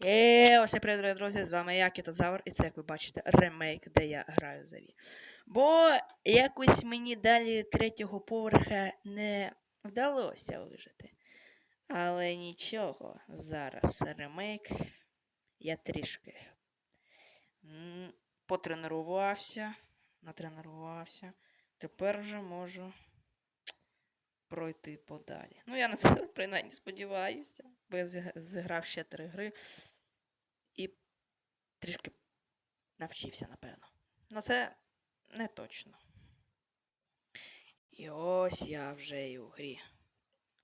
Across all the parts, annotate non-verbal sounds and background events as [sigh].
І ось привіт, друзі, з вами я, Кітозавр, і це, як ви бачите, ремейк, де я граю за Ві. Бо якось мені далі третього поверха не вдалося вижити. Але нічого, зараз ремейк. Я трішки потренувався, натренувався. Тепер вже можу пройти подалі. Ну, я на це [laughs] принаймні сподіваюся, бо я зіграв ще три гри і трішки навчився, напевно. Ну, це не точно. І ось я вже і у грі.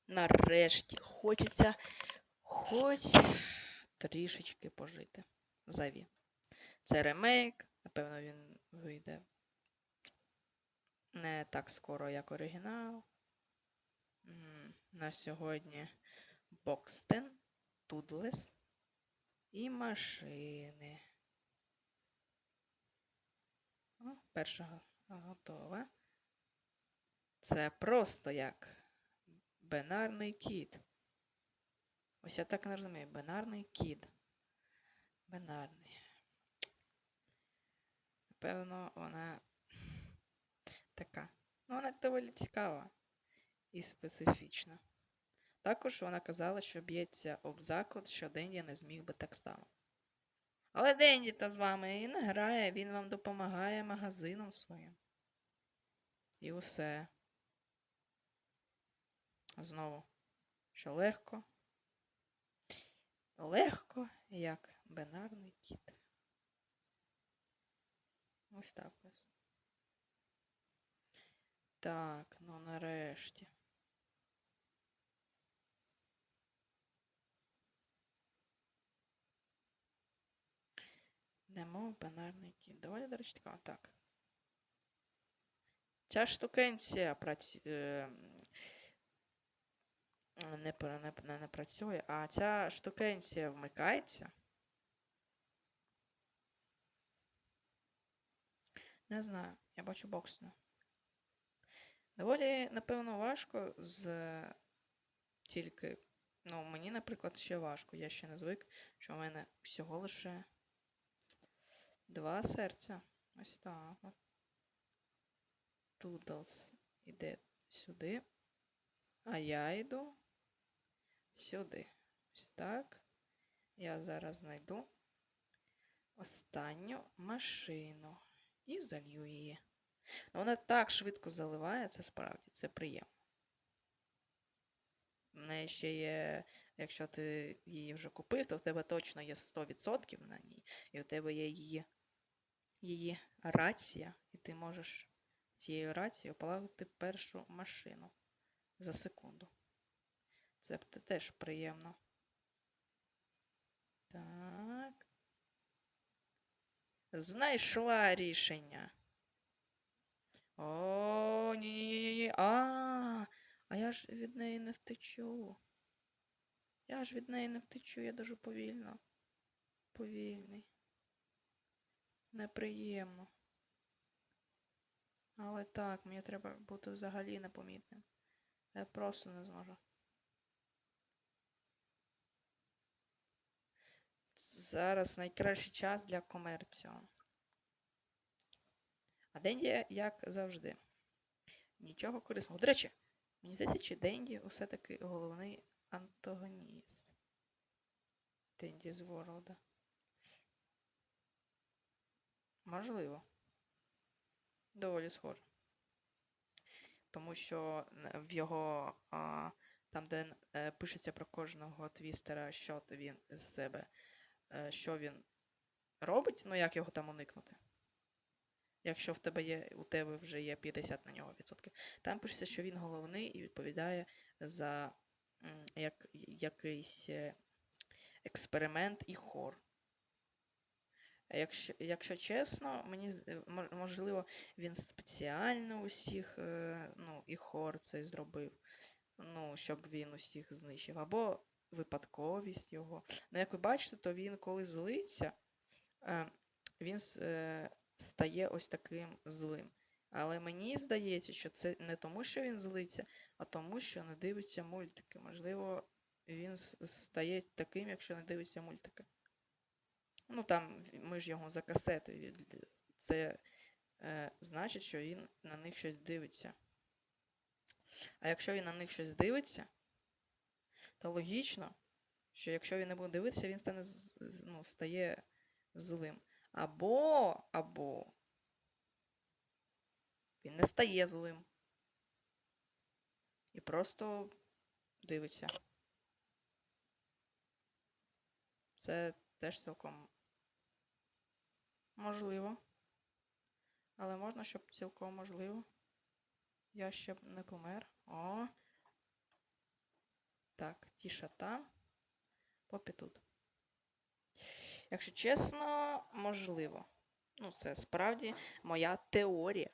Нарешті хочеться хоч трішечки пожити. Заві. Це ремейк, напевно, він вийде не так скоро, як оригінал. На сьогодні Бокстен, Тудлес і машини. О, перша готова. Це просто як бинарний кід. Ось я так не розумію. Бинарний кід. Бинарний. Напевно, вона така. Ну, вона доволі цікава і специфічна. Також вона казала, що б'ється об заклад, що Денді не зміг би так само. Але Денді та з вами і не грає, він вам допомагає магазином своїм. І усе. Знову, що легко. Легко, як бинарний кіт. Ось так ось. Так, ну нарешті. Немов бинарний кіт. Доволі, до речі, така. Так. Ця штукенція праці... е, не, не, не, не працює, а ця штукенція вмикається. Не знаю, я бачу боксну. Доволі, напевно, важко з тільки. Ну, мені, наприклад, ще важко. Я ще не звик, що в мене всього лише два серця. Ось так. Тудлс іде сюди. А я йду сюди. Ось так. Я зараз знайду останню машину і залью її. Вона так швидко заливає, це справді, це приємно. В неї ще є, якщо ти її вже купив, то в тебе точно є 100% на ній, і в тебе є її, її рація, і ти можеш цією рацією полагодити першу машину за секунду. Це теж приємно. Так. Знайшла рішення. О, ні-ні-ні. А, а я ж від неї не втечу. Я ж від неї не втечу, я дуже повільно. Повільний. Неприємно. Але так, мені треба бути взагалі непомітним. Я просто не зможу. Зараз найкращий час для комерціон. А Денді, як завжди. Нічого корисного. До речі, мені здається, чи Денді все-таки головний антагоніст. Денді з Ворлда. Можливо. Доволі схоже. Тому що в його. А, там, де е, пишеться про кожного твістера, що він з себе, е, що він робить, ну як його там уникнути. Якщо в тебе є, у тебе вже є 50 на нього відсотків. Там пишеться, що він головний і відповідає за як, якийсь е, експеримент і хор. Якщо, якщо чесно, мені е, мо- можливо, він спеціально усіх, е, ну, і хор цей зробив, ну, щоб він усіх знищив. Або випадковість його. Ну, як ви бачите, то він, коли злиться, е, він стає ось таким злим. Але мені здається, що це не тому, що він злиться, а тому, що не дивиться мультики. Можливо, він стає таким, якщо не дивиться мультики. Ну там ми ж його за касети. Це е, значить, що він на них щось дивиться. А якщо він на них щось дивиться, то логічно, що якщо він не буде дивитися, він стане ну, стає злим. Або, або він не стає злим. І просто дивиться. Це теж цілком можливо. Але можна, щоб цілком можливо. Я ще б не помер. О. Так, тіша там. Попі тут. Якщо чесно, можливо. Ну, це справді моя теорія.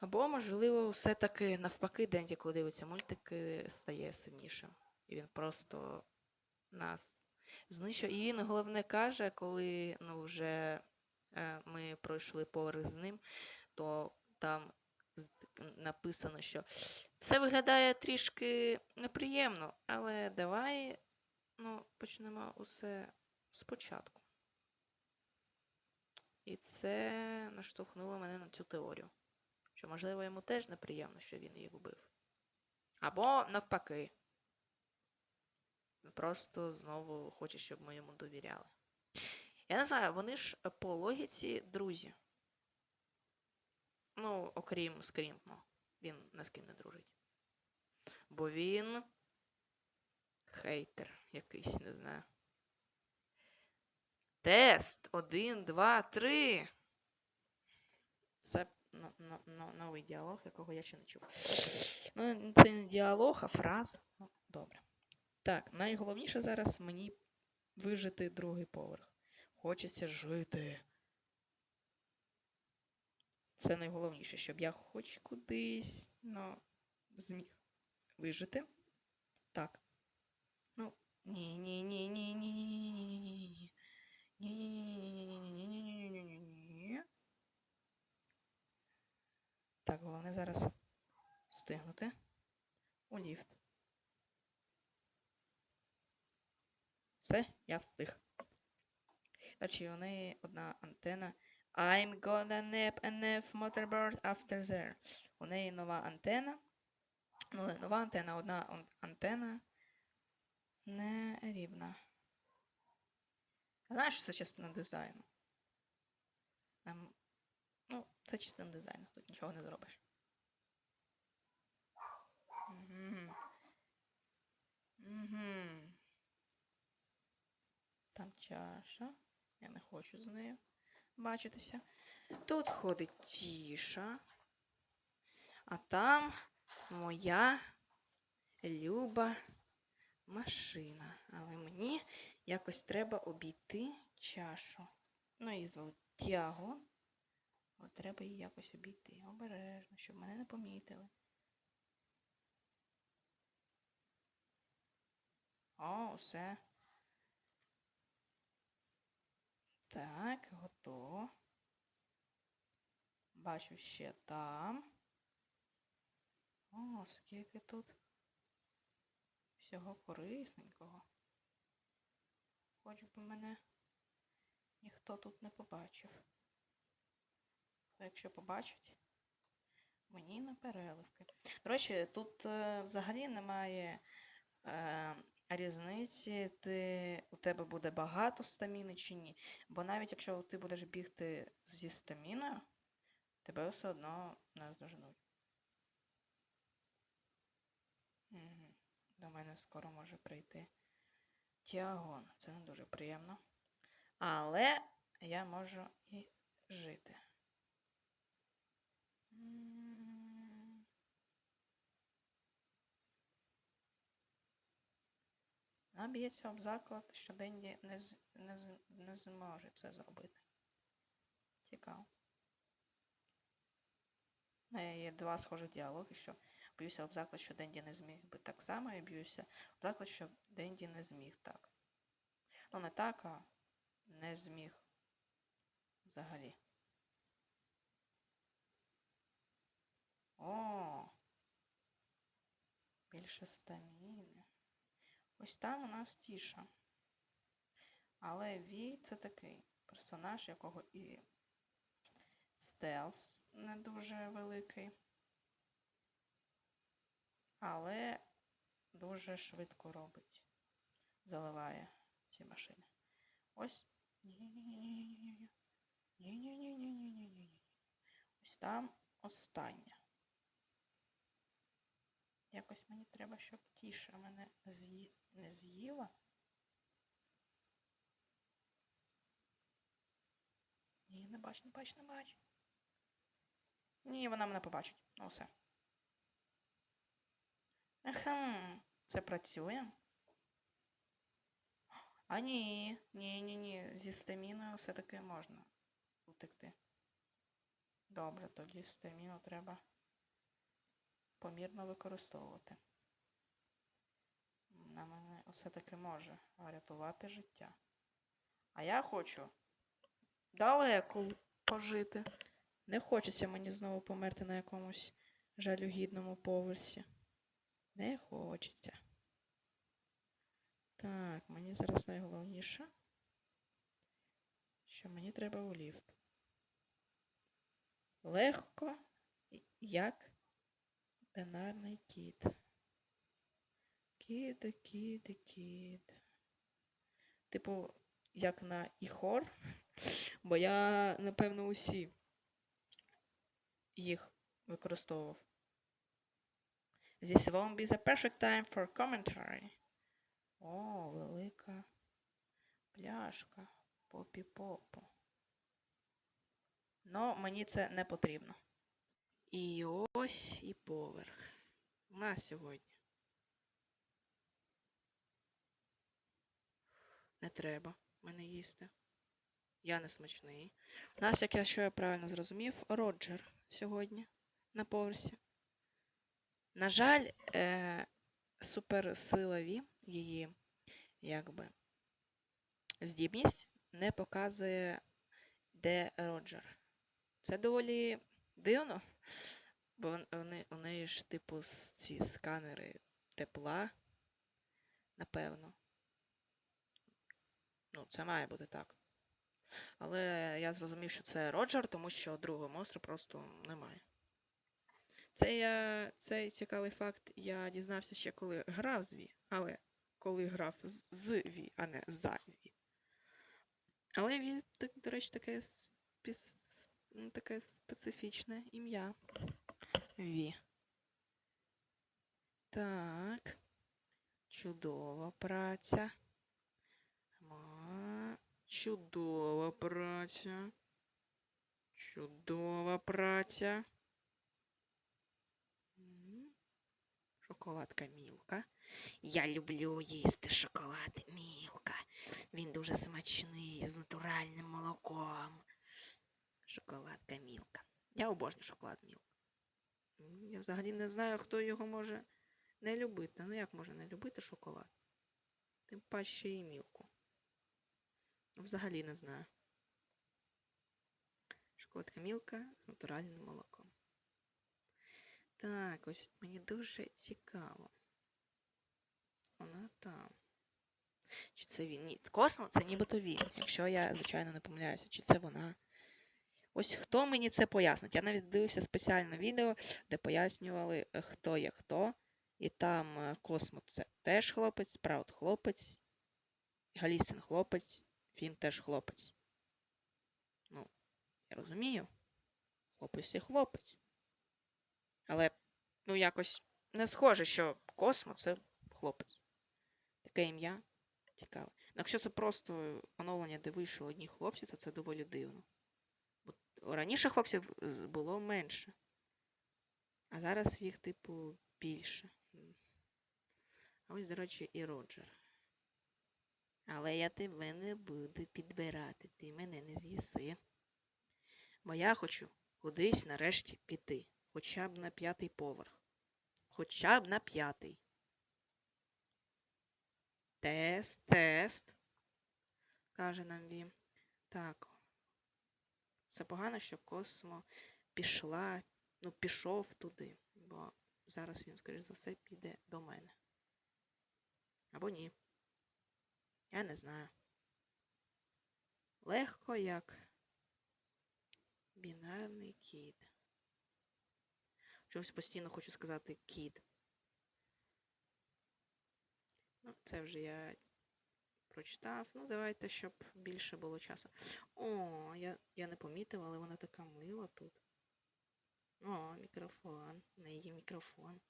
Або, можливо, все-таки навпаки, Денді, коли дивиться мультики, стає сильнішим. І він просто нас знищує. І він головне каже, коли ну, вже е, ми пройшли поверх з ним, то там написано, що це виглядає трішки неприємно, але давай ну, почнемо усе спочатку. І це наштовхнуло мене на цю теорію. Що, можливо, йому теж неприємно, що він їх вбив. Або навпаки. Просто знову хоче, щоб ми йому довіряли. Я не знаю, вони ж е, по логіці друзі. Ну, окрім Скрім, ну, він ні з ким не дружить. Бо він. Хейтер якийсь, не знаю. Тест. Один, два, три. Це но- но- но- новий діалог, якого я ще не чув. Ну, це не діалог, а фраза. Ну, добре. Так, найголовніше зараз мені вижити другий поверх. Хочеться жити. Це найголовніше, щоб я хоч кудись ну, зміг вижити. Так. Ну, ні, ні, ні, ні, ні, ні, ні, ні, ні, ні. Ні-ні-ні-ні-ні-ні-ні-ні-ні-ні-ні-ні-ні-ні. Так, головне зараз встигнути у ліфт. Все, я встиг. Речі, у неї одна антена. I'm gonna nap a nap motorboard after there. У неї нова антена. Ну, не нова антена, одна ан- антена не рівна. Знаєш, що це частина дизайну? Ем, ну, це частина дизайну, тут нічого не зробиш. Угу. Угу. Там чаша. Я не хочу з нею бачитися. Тут ходить тіша. А там моя люба машина. Але мені якось треба обійти чашу. Ну і звуть Тіаго. От треба її якось обійти. Обережно, щоб мене не помітили. О, все. Так, готово. Бачу ще там. О, скільки тут всього корисненького. Хоч би мене ніхто тут не побачив. Якщо побачить, мені на переливки. До речі, тут е, взагалі немає е, різниці, ти, у тебе буде багато стаміни чи ні. Бо навіть якщо ти будеш бігти зі стаміною, тебе все одно не здоженуть. Угу. До мене скоро може прийти Тіагон. Це не дуже приємно. Але я можу і жити. Вона б'ється об заклад, що Денді не, з- не, з- не зможе це зробити. Цікаво. У неї є два схожих діалоги, що б'юся об заклад, що Денді не зміг би так само, і б'юся об заклад, що Денді не зміг так. Ну, не так, а не зміг взагалі. О! Більше стаміни. Ось там у нас тіша. Але Ві це такий персонаж, якого і стелс не дуже великий. Але дуже швидко робить. Заливає ці машини. Ось. Ні-ні-ні-ні-ні-ні. Ні-ні-ні-ні-ні-ні-ні. Ось там остання. Якось мені треба, щоб тіша мене з'ї... не з'їла. Ні, не бач, не бач, не бач. Ні, вона мене побачить. Ну все. Ехем, це працює. А ні, ні, ні, ні. Зі стаміною все-таки можна утекти. Добре, тоді стаміну треба помірно використовувати. На мене все-таки може врятувати життя. А я хочу далеко пожити. Не хочеться мені знову померти на якомусь жалюгідному поверсі. Не хочеться. Так, мені зараз найголовніше, що мені треба у ліфт. Легко, як бинарний кіт. Кіт, кіт, кіт. Типу, як на іхор, бо я, напевно, усі їх використовував. This won't be the perfect time for commentary. О, велика пляшка попі-попу. Ну, мені це не потрібно. І ось і поверх. У нас сьогодні. Не треба мене їсти. Я не смачний. У нас, як я що я правильно зрозумів, Роджер сьогодні на поверсі. На жаль, е, суперсила Ві, її якби здібність не показує, де Роджер. Це доволі дивно, бо вони, у неї ж, типу, ці сканери тепла, напевно. Ну, це має бути так. Але я зрозумів, що це Роджер, тому що другого монстру просто немає. Це я, цей цікавий факт я дізнався ще коли грав з Ві, але коли грав з, з Ві, а не за Ві. Але Ві, так, до речі, таке, таке специфічне ім'я. Ві. Так. Чудова праця. Чудова праця. Чудова праця. Шоколадка Мілка. Я люблю їсти шоколад Мілка. Він дуже смачний, з натуральним молоком. Шоколадка Мілка. Я обожнюю шоколад Мілка. Я взагалі не знаю, хто його може не любити. Ну як може не любити шоколад? Тим паче і мілку. Взагалі не знаю. Шоколадка мілка з натуральним молоком. Так, ось мені дуже цікаво. Вона там. Чи це він? Ні, космо це нібито він, якщо я, звичайно, не помиляюся, чи це вона. Ось хто мені це пояснить. Я навіть дивився спеціальне відео, де пояснювали, е, хто є хто. І там е, Космо це теж хлопець, Спраут хлопець, Галісин хлопець, Фін теж хлопець. Ну, я розумію. Хлопець і хлопець. Але, ну, якось не схоже, що Космо це хлопець. Таке ім'я цікаве. Ну, Якщо це просто оновлення, де вийшли одні хлопці, то це доволі дивно. Раніше хлопців було менше. А зараз їх, типу, більше. А ось, до речі, і Роджер. Але я тебе не буду підбирати, ти мене не з'їси. Бо я хочу кудись нарешті піти. Хоча б на п'ятий поверх. Хоча б на п'ятий. Тест, тест. каже нам Вім. Так. Це погано, що Космо пішла, ну, пішов туди, бо зараз він, скоріш за все, піде до мене. Або ні. Я не знаю. Легко як бінарний кід. Чомусь постійно хочу сказати кід. Ну, це вже я прочитав. Ну, давайте, щоб більше було часу. О, я, я не помітив, але вона така мила тут. О, мікрофон. В неї мікрофон.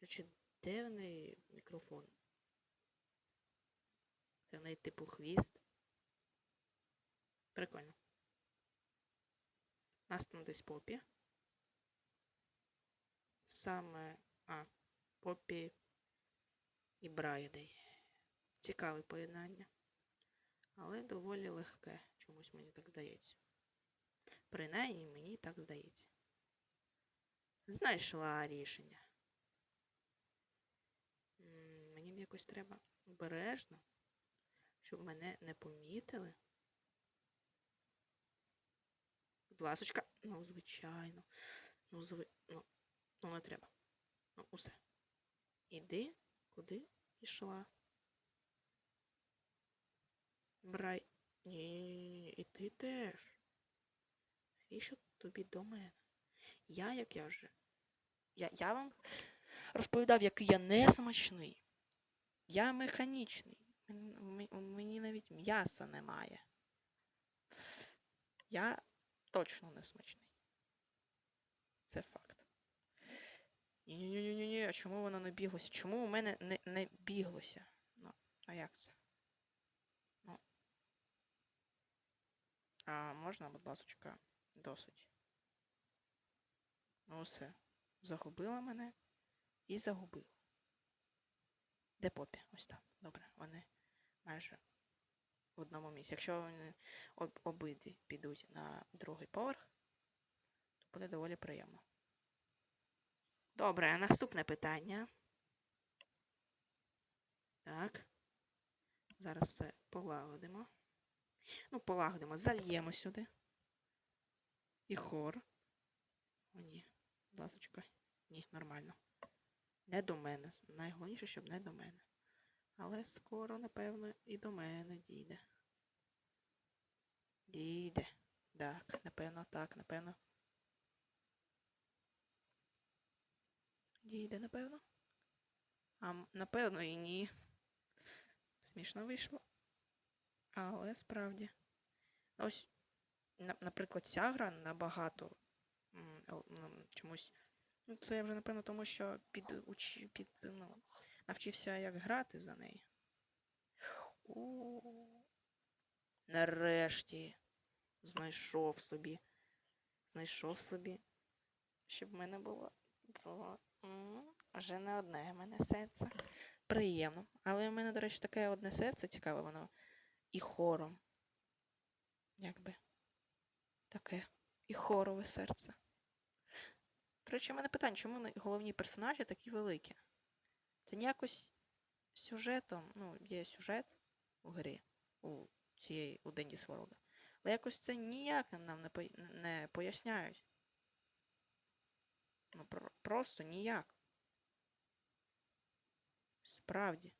Речі, де в неї мікрофон? Це в неї типу хвіст. Прикольно. Нас там десь попі. Саме. А, попі і Брайдей. Цікаве поєднання. Але доволі легке, чомусь мені так здається. Принаймні мені так здається. Знайшла рішення. Мені б якось треба обережно, щоб мене не помітили. Будь ласочка, ну, звичайно. Ну, зви... ну, ну не треба. Ну, усе. Іди, куди пішла. Брай. Ні, і ти теж. І що тобі до мене? Я, як я вже. Я, я вам розповідав, який я несмачний. Я механічний. Мені навіть м'яса немає. Я точно не смачний. Це факт. Ні-ні-ні-ні, а чому воно не біглося? Чому у мене не, не біглося? Ну, а як це? Ну. А можна, будь ласочка, досить. Ну все. Загубила мене і загубила. Де попі? Ось там. Добре, вони майже в одному місці. Якщо вони об- обидві підуть на другий поверх, то буде доволі приємно. Добре, наступне питання. Так. Зараз все полагодимо. Ну, полагодимо, зальємо сюди. І хор. О, ні. Ласочка. Ні, нормально. Не до мене. Найголовніше, щоб не до мене. Але скоро, напевно, і до мене дійде. Дійде. Так, напевно, так, напевно. Дійде, напевно. А напевно і ні. Смішно вийшло. Але справді. Ось, наприклад, ця гра набагато чомусь. Ну, це я вже, напевно, тому що під, уч, під, ну, навчився як грати за неї. О, нарешті знайшов собі. Знайшов собі, щоб в мене було. Вже не одне в мене серце. Приємно. Але в мене, до речі, таке одне серце цікаве, воно і хором. Якби. Таке. І хорове серце. До речі, у мене питання, чому головні персонажі такі великі? Це ніякось сюжетом, ну, є сюжет у грі, у цієї, у Денді World. Але якось це ніяк нам- не, не поясняють. Ну, просто ніяк. Справді.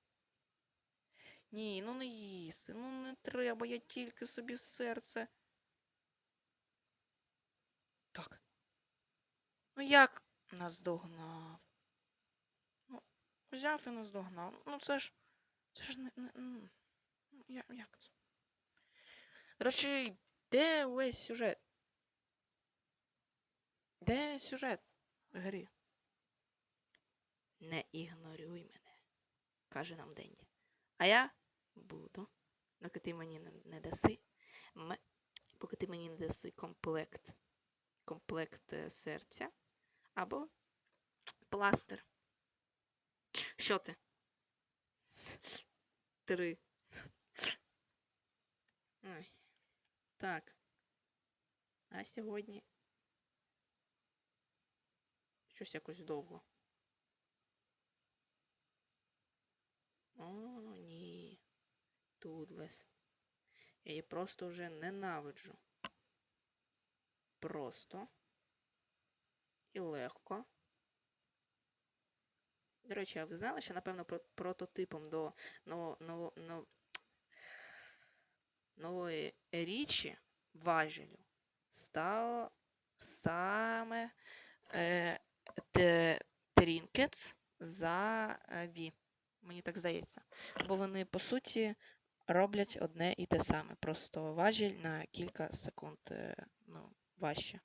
Ні, ну не їси, ну не треба, я тільки собі серце. Так. Ну як наздогнав? Ну, взяв і наздогнав. Ну це ж. Це ж не. не ну, я, як це? До речі, де весь сюжет? Де сюжет в грі? Не ігноруй мене, каже нам Денді. А я буду, доки ти мені не, даси. ме- поки ти мені не даси комплект. Комплект е, серця. Або пластир. Що ти? Три. Ой. Так. А сьогодні. Щось якось довго. О, ні. Тудлес. Я її просто вже ненавиджу. Просто. І легко. До речі, а ви знали, що, напевно, про- прототипом до ново, ново, но- нової річі важелю стало саме е, Trinkets за е, V. Мені так здається. Бо вони, по суті, роблять одне і те саме. Просто важіль на кілька секунд е, ну, важче.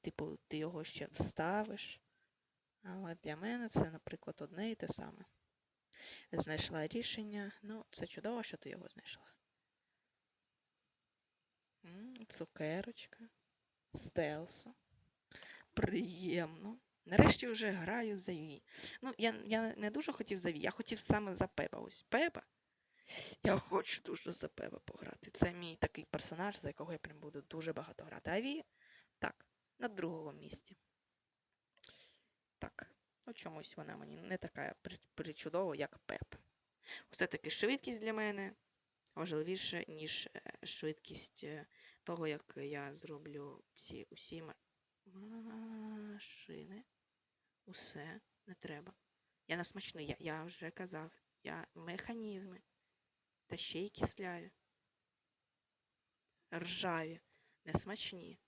Типу, ти його ще вставиш. Але для мене це, наприклад, одне і те саме. Знайшла рішення. Ну, це чудово, що ти його знайшла. Цукерочка. Стелсо. Приємно. Нарешті вже граю за Ві. Ну, я, я не дуже хотів за Ві, я хотів саме за Пепа. Ось Пепа. Я хочу дуже за Пепа пограти. Це мій такий персонаж, за якого я прям буду дуже багато грати. А Ві, так, на другому місці. Так, ну чомусь вона мені не така причудова, як Пеп. Все-таки швидкість для мене важливіше, ніж е, швидкість е, того, як я зроблю ці усі машини. Усе не треба. Я не смачний, я, я вже казав. Я механізми. Та ще й кисляві. Ржаві, несмачні.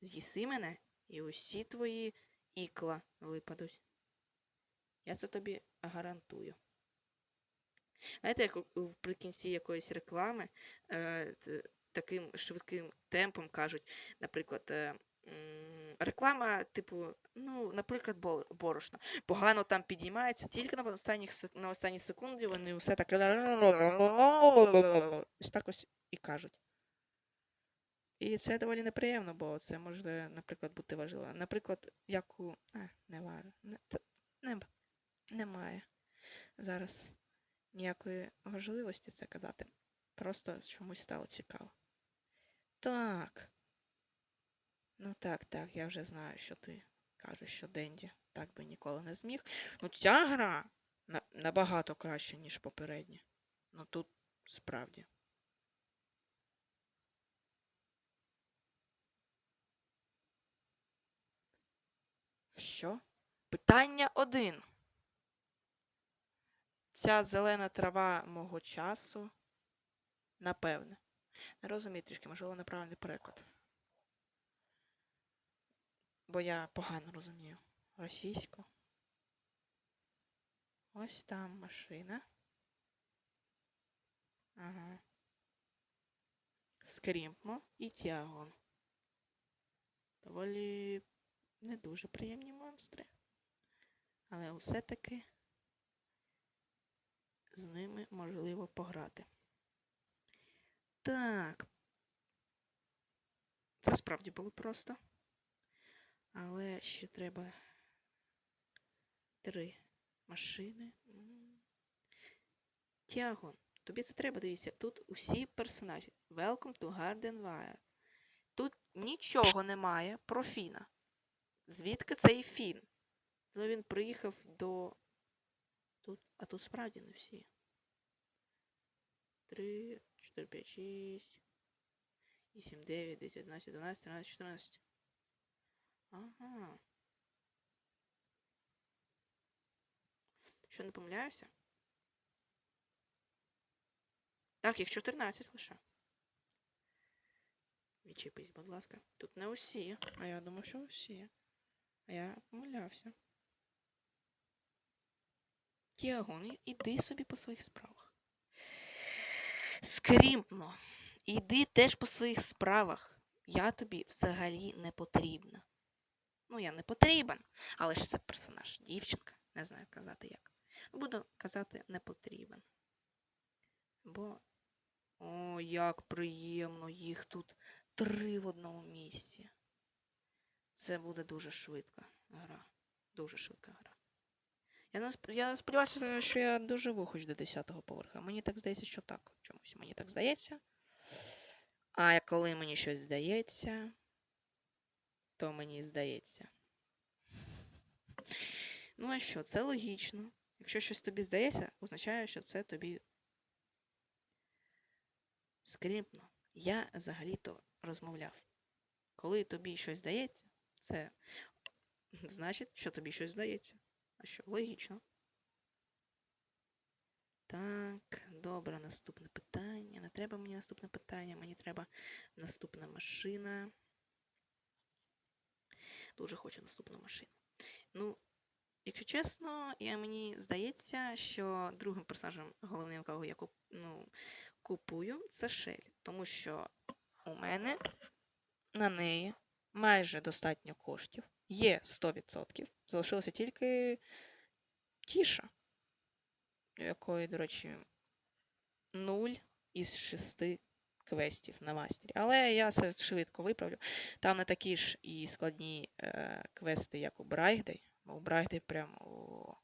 З'їси мене, і усі твої ікла випадуть. Я це тобі гарантую. Знаєте, як при кінці якоїсь реклами е, таким швидким темпом кажуть, наприклад, е, реклама, типу, ну, наприклад, бор- борошно. Погано там підіймається, тільки на останніх на останній секунді вони все таке. Ось так ось і кажуть. І це доволі неприємно, бо це може, наприклад, бути важливо. Наприклад, як у. А, не варто. Не, не, немає зараз ніякої важливості це казати. Просто чомусь стало цікаво. Так. Ну так, так, я вже знаю, що ти кажеш, що Денді так би ніколи не зміг. Ну, ця гра набагато краще, ніж попередня. Ну тут справді. Що? Питання один. Ця зелена трава мого часу. Напевне. Не розумію трішки, можливо, неправильний переклад. Бо я погано розумію російську. Ось там машина. Ага. Скрімпмо і Тіагон. Доволі не дуже приємні монстри. Але все-таки з ними можливо пограти. Так. Це справді було просто. Але ще треба три машини. Тіагон, тобі це треба, дивіться, тут усі персонажі. Welcome to Garden Wire. Тут нічого немає про Фіна. Звідки цей Фін? Ну він приїхав до. Тут, а тут справді не всі. 3, 4, 5, 6, 8, 9, 10, 11, 12, 13, 14. Ага. Що не помиляюся? Так, їх 14 лише. Відчепись, будь ласка. Тут не усі. А я думав, що усі. А я помилявся. Тіагон, іди собі по своїх справах. Скрімпно. Іди теж по своїх справах. Я тобі взагалі не потрібна. Ну, я не потрібен, але ж це персонаж. Дівчинка. Не знаю казати як. Буду казати не потрібен. Бо. О, як приємно, їх тут три в одному місці. Це буде дуже швидка гра. Дуже швидка гра. Я, я сподіваюся, що я доживу хоч до 10-го поверха. Мені так здається, що так. Чомусь мені так здається. А коли мені щось здається, то мені здається. Ну а що, це логічно. Якщо щось тобі здається, означає, що це тобі скріпно. Я взагалі-то розмовляв. Коли тобі щось здається, це значить, що тобі щось здається. А що, логічно. Так, добре, наступне питання. Не треба мені наступне питання, мені треба наступна машина. Дуже хочу наступну машину. Ну, якщо чесно, я, мені здається, що другим персонажем, головним, кого я куп, ну, купую, це Шелі. Тому що у мене на неї майже достатньо коштів. Є 100%. Залишилося тільки тіша, якої, до речі, 0 із 6 квестів на мастері. Але я це швидко виправлю. Там не такі ж і складні е, квести, як у Брайгдей. Бо у Брайгдей прям о,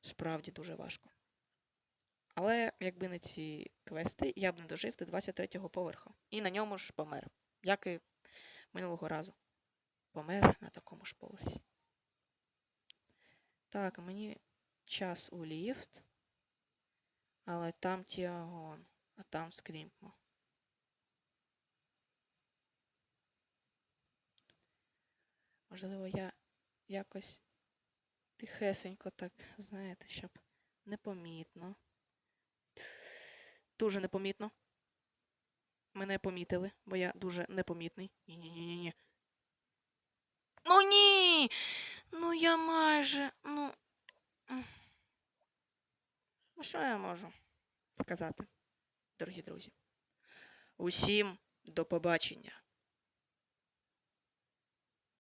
справді дуже важко. Але якби не ці квести, я б не дожив до 23-го поверху. І на ньому ж помер. Як і минулого разу. Помер на такому ж поверсі. Так, мені час у ліфт. Але там Тіагон, а там Скрімпмо. Можливо, я якось тихесенько так, знаєте, щоб непомітно. Дуже непомітно. Мене помітили, бо я дуже непомітний. Ні-ні-ні-ні. Ну ні! Ну я майже. Ну. Ну, що я можу сказати, дорогі друзі? Усім до побачення!